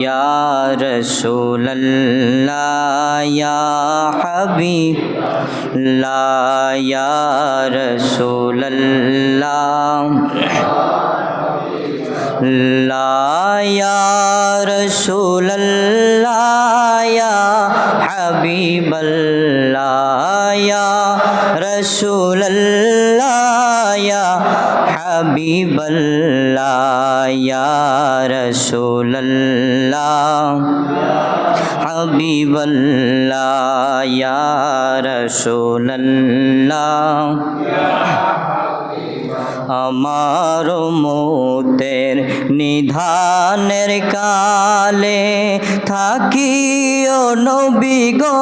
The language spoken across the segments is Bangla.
يا رسول الله يا حبيب لا يا رسول الله. لا يا رسول الله يا حبيب الله يا رسول الله يا حبيب الله يا رسول الله حبيب الله يا رسول الله আমার মোতের নিধানের কালে থাকিও নবী গো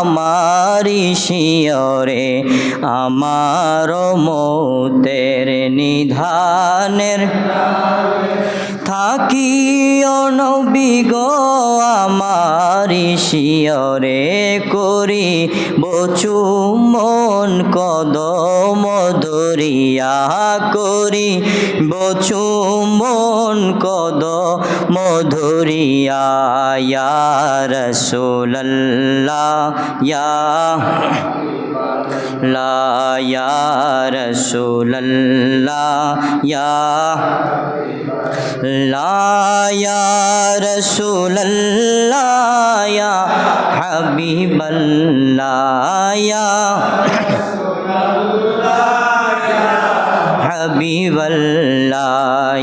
আমার শিয়রে। আমার মোতের নিধানের থাকিও নবী গো, আমার শিয়রে করি, বচু মন কদম দরিয়া করি, বচু মন কদ মধুরিয়া ইয়া لا يا رسول الله يا لا يا رسول الله يا حبيب الله يا حبيب الله